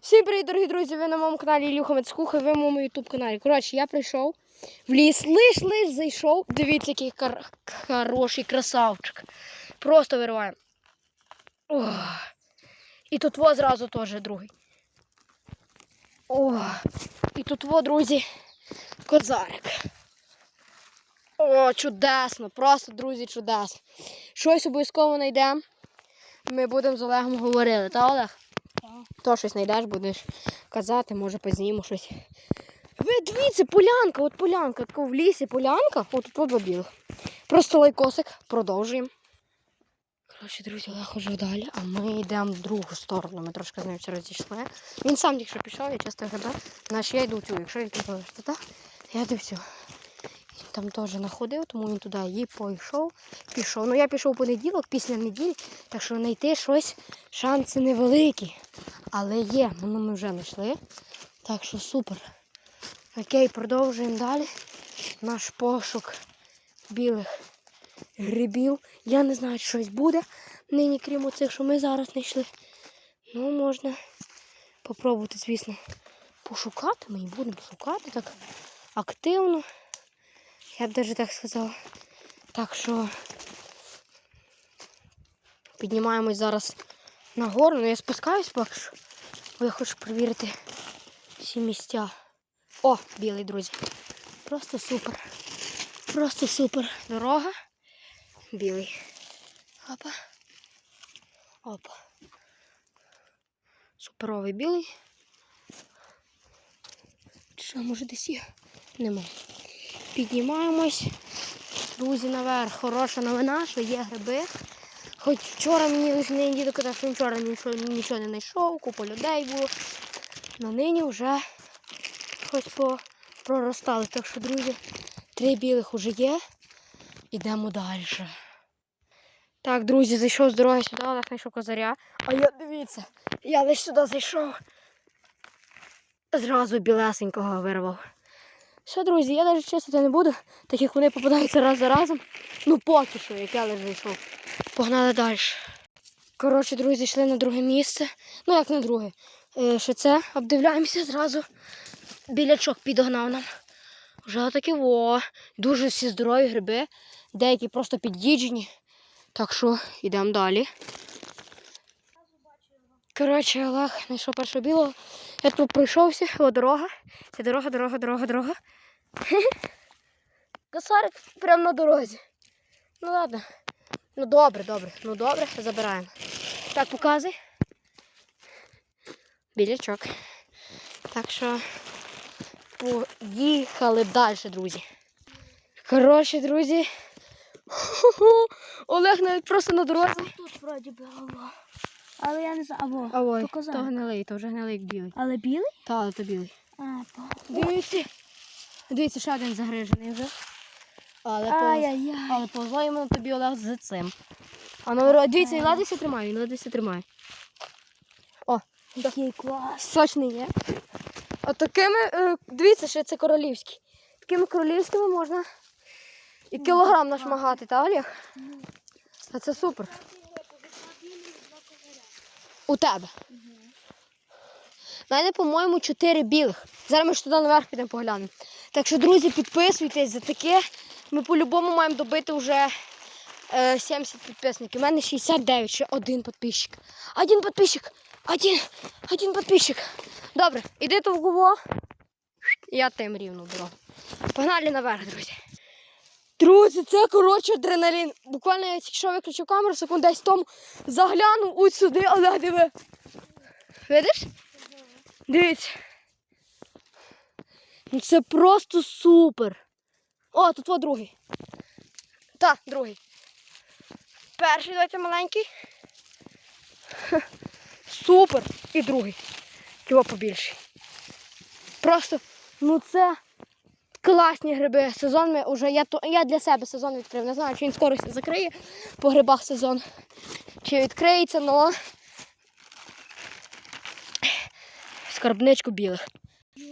Всім привіт, дорогі друзі! Ви на моєму каналі Ілюха Мацкуха, ви на моєму ютуб каналі. Коротше, я прийшов в ліс, лиш лиш зайшов. Дивіться, який кар- хороший красавчик. Просто вириваємо. І тут во зразу теж другий. О, і тут во, друзі, козарик. О, чудесно, просто, друзі, чудесно. Щось обов'язково знайдемо. Ми будемо з Олегом говорити, та Олег? То щось знайдеш, будеш казати, може позніму щось. Ви дивіться, полянка, от полянка, така в лісі полянка, от тут два білих. Просто лайкосик, продовжуємо. Коротше, друзі, Олег уже далі, а ми йдемо в другу сторону. Ми трошки з ним все розійшли. Він сам тільки що пішов, я часто гриба. Наш я йду цю. Якщо він піде туди, я йду в цю. Він там теж знаходив, тому він туди і пішов. Пішов. Ну я пішов понеділок, після неділі, так що знайти щось шанси невеликі. Але є, ну ми вже знайшли. Так що супер. Окей, продовжуємо далі. Наш пошук білих грибів. Я не знаю, щось буде нині, крім оцих, що ми зараз знайшли. Ну, можна попробувати, звісно, пошукати. Ми і будемо шукати так активно. Я б навіть так сказала. Так що піднімаємось зараз нагору. Ну я спускаюсь поки. Бо я хочу перевірити всі місця. О, білий, друзі. Просто супер. Просто супер. Дорога. Білий. Опа. Опа. Суперовий білий. Що, може десь є? Нема. Піднімаємось. Друзі, наверх. Хороша новина, що є гриби. Хоч вчора мені лише мені дідо казав, що вчора нічого, нічого не знайшов, купа людей було. На нині вже по проростали. Так що, друзі, три білих уже є. Ідемо далі. Так, друзі, зайшов з дороги сюди, Олег знайшов козаря. А я дивіться, я лише сюди зайшов. Зразу білесенького вирвав. Все, друзі, я навіть чистити не буду, так як вони попадаються раз за разом. Ну поки що, як я лише зайшов. Погнали далі. Коротше, друзі, йшли на друге місце. Ну як на друге. Е, ще це обдивляємося зразу. Білячок підогнав нам. Вже отакі во. Дуже всі здорові гриби. Деякі просто під'їджені. Так що йдемо далі. Коротше, Олег знайшов першого білого. Я тут пройшовся, о, дорога. Це дорога, дорога, дорога, дорога. Косарик прямо на дорозі. Ну ладно. Ну добре, добре. Ну добре, забираємо. Так, показуй. Білячок. Так що поїхали далі, друзі. Коротше, друзі. Ху-ху. Олег навіть просто на дорозі. Тут вроді би алло. Але я не знаю. Або. А ой, показав. то гнилий, то вже гнилий як білий. Але білий? Та, але то білий. А, по. Дивіться. Дивіться, ще один загрижений вже. Але по... Ай-яй-яй. Але йому тобі Олег з цим. А ну дивіться, і ладися тримає, він ладися тримає. О, Який клас. сочний є. От такими, е, дивіться, що це королівські. Такими королівськими можна і кілограм нашмагати, та Олег? А це супер. У тебе. У мене, по-моєму, 4 білих. Зараз ми ж туди наверх підемо поглянемо. Так що, друзі, підписуйтесь за таке. Ми по-любому маємо добити вже е, 70 підписників. У мене 69, ще один підписчик. Один підписчик. Один, один підписчик. Добре, іди тут в гуво. Я тим рівну дорогу. Погнали наверх, друзі. Друзі, це коротше адреналін. Буквально я тільки що виключив камеру, секунд десь тому заглянув ось сюди, але диви. Видиш? Дивіться. Ну це просто супер. О, тут во другий. Та, другий. Перший давайте маленький. Супер. І другий. Його побільший. Просто, ну це класні гриби. Сезон ми вже я, я для себе сезон відкрив. Не знаю, чи він скоро закриє по грибах сезон. Чи відкриється, але скарбничку білих.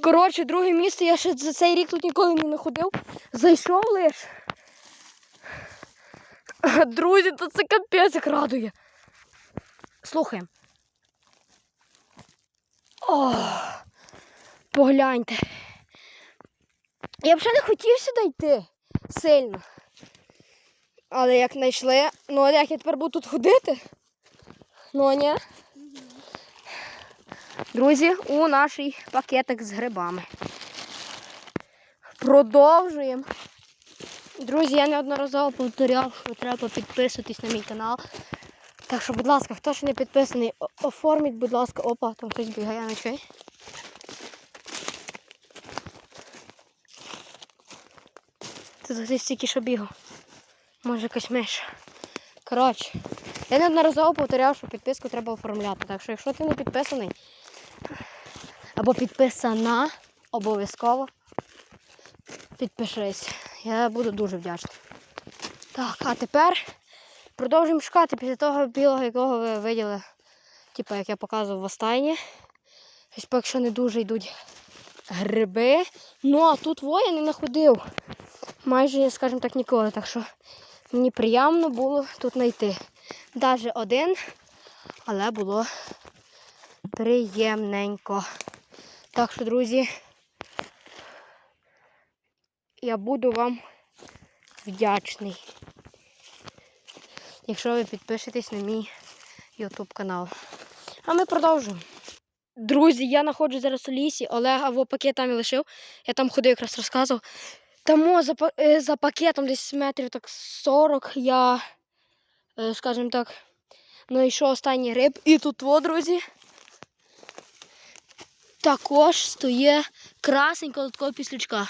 Коротше, друге місце я ще за цей рік тут ніколи не знаходив. Зайшов лиш. Друзі, то це капець як радує. Слухаємо. О, погляньте. Я б ще не хотів сюди йти сильно. Але як знайшли, ну а як я тепер буду тут ходити? Ну а ні. Друзі, у наш пакетик з грибами. Продовжуємо. Друзі, я неодноразово повторяв, що треба підписуватись на мій канал. Так що, будь ласка, хто ще не підписаний, оформіть, будь ласка, опа, там хтось бігає на чай. Тут хтось тільки що бігав. Може якась миша. Коротше, я неодноразово повторяв, що підписку треба оформляти. Так що, якщо ти не підписаний або підписана, обов'язково підпишись. Я буду дуже вдячний. Так, а тепер продовжуємо шукати після того білого, якого ви виділи, типу, як я показував в останнє. Ось поки що не дуже йдуть гриби. Ну, а тут во я не знаходив. Майже, скажімо так, ніколи. Так що мені приємно було тут знайти. Навіть один, але було приємненько. Так що, друзі, я буду вам вдячний, якщо ви підпишетесь на мій YouTube канал. А ми продовжуємо. Друзі, я знаходжусь зараз у лісі. Олег або пакет там і лишив. Я там ходив, якраз розказував. Тому за, е, за пакетом десь метрів так 40 я, е, скажімо так, знайшов останній риб. І тут, во, друзі, також стоїть красенького такого післючка.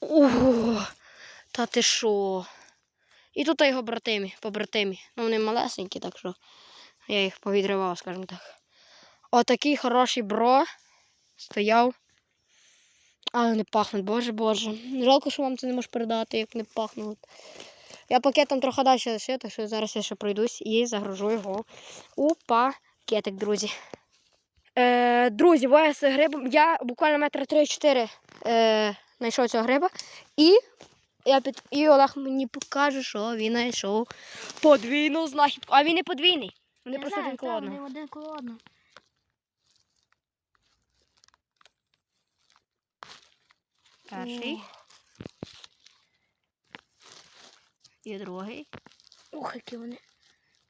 Ого, та ти що? І тут його братимі, побратимі. Ну, вони малесенькі, так що я їх повідривав, скажімо так. Отакий хороший бро стояв. Але не пахнуть, боже боже. Жалко, що вам це не можу передати, як не пахнуть. Я пакетом трохи далі лишив, так що зараз я ще пройдусь і загружу його у пакетик, друзі. Е, друзі, бо я з грибом. Я буквально метра 3-4 е, знайшов цього гриба. І, я під, і Олег мені покаже, що він знайшов подвійну знахідку. А він не подвійний. Вони Я просто знаю, один коло. Один коло одного. Перший. І другий. Ух, які вони.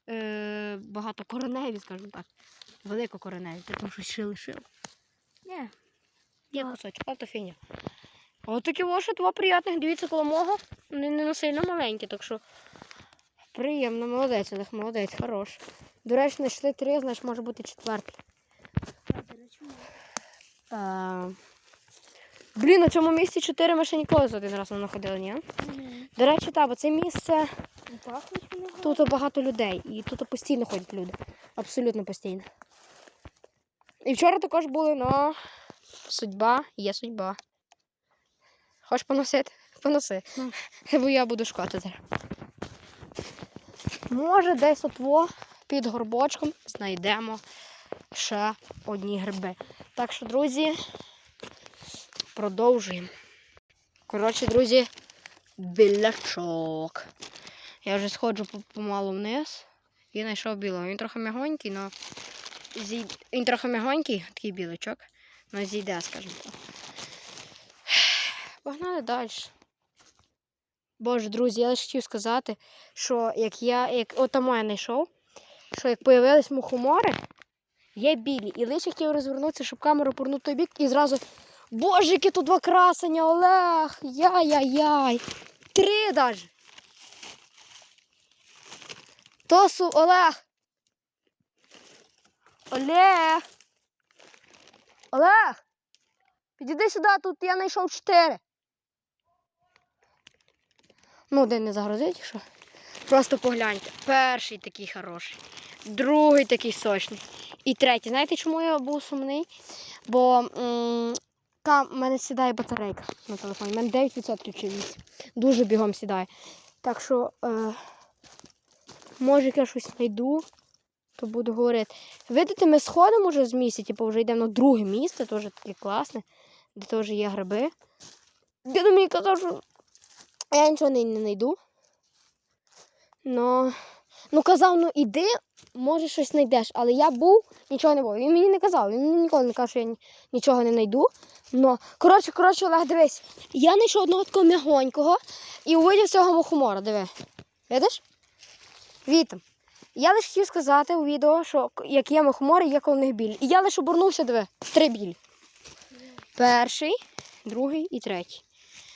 Е, багато кореневі, скажімо так. Велико кореневі, ти там ще лишив. Ні. Є кусочок, а то фіня. Ось такі ось два приятних, дивіться коло мого. Вони не сильно маленькі, так що приємно, молодець, Олег, молодець, хорош. До речі, знайшли три, значить може бути четвертий. Е, Блін, на цьому місці чотири ми ще ніколи за один раз не знаходили, ні? До речі, так, бо це місце, тут багато людей, і тут постійно ходять люди. Абсолютно постійно. І вчора також були, но судьба є судьба. Хочеш поносити? Поноси. Ну. Бо я буду зараз. Може, десь отво під горбочком знайдемо ще одні гриби. Так що, друзі, продовжуємо. Коротше, друзі, білячок. Я вже сходжу помалу вниз і знайшов білого. Він трохи м'ягонький, але зій... він трохи м'ягонький, такий білочок, але зійде, скажімо так. Погнали далі. Боже, друзі, я лише хотів сказати, що як я, як отамо я знайшов, що як появились мухомори, є білі. І лише хотів розвернутися, щоб камеру повернути той бік і зразу. Боже, які тут два красення, Олег! Яй-яй-яй! Три даже. Тосу, Олег! Олег! Олег! Підійди сюди, тут я знайшов чотири. Ну, один не загрузить, що. Просто погляньте. Перший такий хороший, другий такий сочний. І третій. Знаєте, чому я був сумний? Бо там в мене сідає батарейка на телефоні. У мене 9% чи 8. Дуже бігом сідає. Так що, е, може, я щось знайду, то буду говорити. Видите, ми сходимо вже з місця, типу вже йдемо на друге місце, теж таке класне, де теж є гриби. Дідо мені казав, що я нічого не, знайду. Но Ну казав, ну іди, може щось знайдеш. Але я був, нічого не було. Він мені не казав, він мені ніколи не каже, що я нічого не знайду. Ну, коротше, коротше, Олег, дивись. Я знайшов одного такого м'ягонького і увидів цього мухомора, диви. Видиш? Вітам. Я лише хотів сказати у відео, що як є мухомори, є коло них білі. І я лише обернувся, диви, три білі. Перший, другий і третій.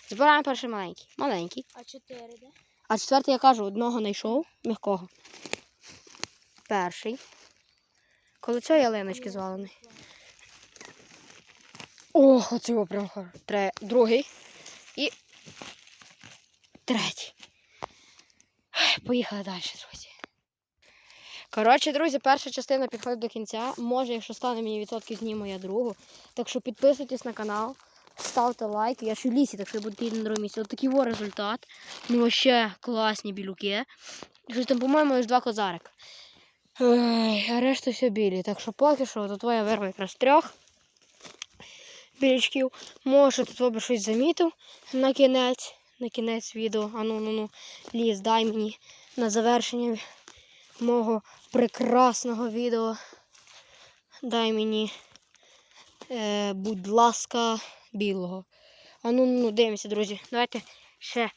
Збираємо перший маленький. Маленький. А чотири, де? А четвертий, я кажу, одного знайшов м'якого. Перший. Коли цього ялиночки звалений. Ох, оце його прям. Тре... Другий. І. Третій. Поїхали далі, друзі. Коротше, друзі, перша частина підходить до кінця. Може, якщо стане мені відсотків, зніму я другу. Так що підписуйтесь на канал, ставте лайк. Я ж у лісі, так що я буду йти на другому місці. Ось такий во результат. Ну, ще класні білюки. Щось там, по-моєму, лише два козарика. Ой, а решта все білі. Так що поки що, то твоя вирва якраз трьох білячків. Може, тут би щось замітив на кінець, на кінець відео. А ну, ну, ну, ліс, дай мені на завершення мого прекрасного відео. Дай мені, е, будь ласка, білого. А ну, ну, дивимося, друзі. Давайте ще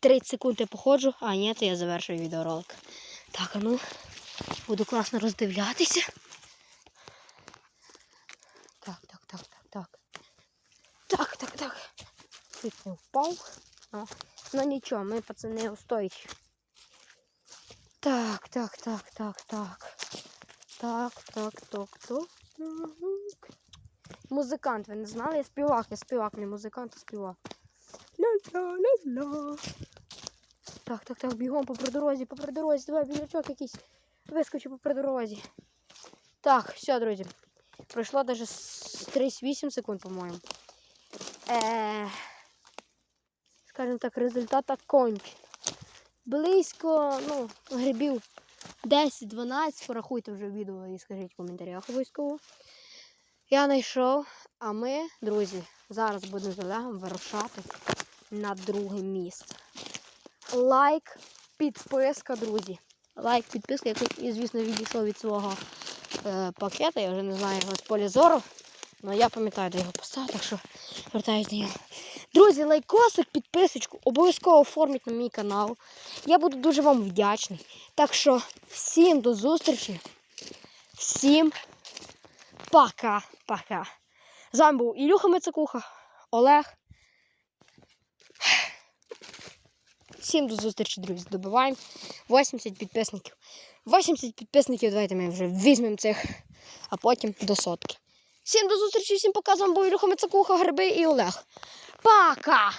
30 секунд я походжу, а ні, то я завершую відеоролик. Так, а ну, буду класно роздивлятися. Так, так, так, так, так. Так, так, так. Чуть не впав. Ну нічого, ми пацани устойчиві. Так, так, так, так, так. Так, так, так, так. так. Музикант, ви не знали? Я співак, я співак, не музикант, а співак. Ля-ля-ля-ля. Так, так, так, бігом по дорозі, по дорозі. Давай, білячок якийсь. Вискочу по дорозі. Так, все, друзі. Пройшло даже 38 секунд, по-моєму. Е, скажімо так, результат окончен. Близько, ну, грибів 10-12, порахуйте вже відео і скажіть в коментарях обов'язково. Я знайшов, а ми, друзі, зараз будемо з Олегом вирушати на друге місце. Лайк, підписка, друзі. Лайк, підписка, я тут, звісно, відійшов від свого е, пакета, я вже не знаю його з поля зору. Але я пам'ятаю, де його поставив, так що вертаюсь до нього. Друзі, лайкосик, підписочку, обов'язково оформіть на мій канал. Я буду дуже вам вдячний. Так що всім до зустрічі. Всім пока-пока. З вами був Ілюха Мицакуха, Олег. Всім до зустрічі, друзі. Добиваємо 80 підписників. 80 підписників, давайте ми вже візьмемо цих, а потім до сотки. Всім до зустрічі, всім вами був Ілюха Мицакуха, Гриби і Олег. Пока!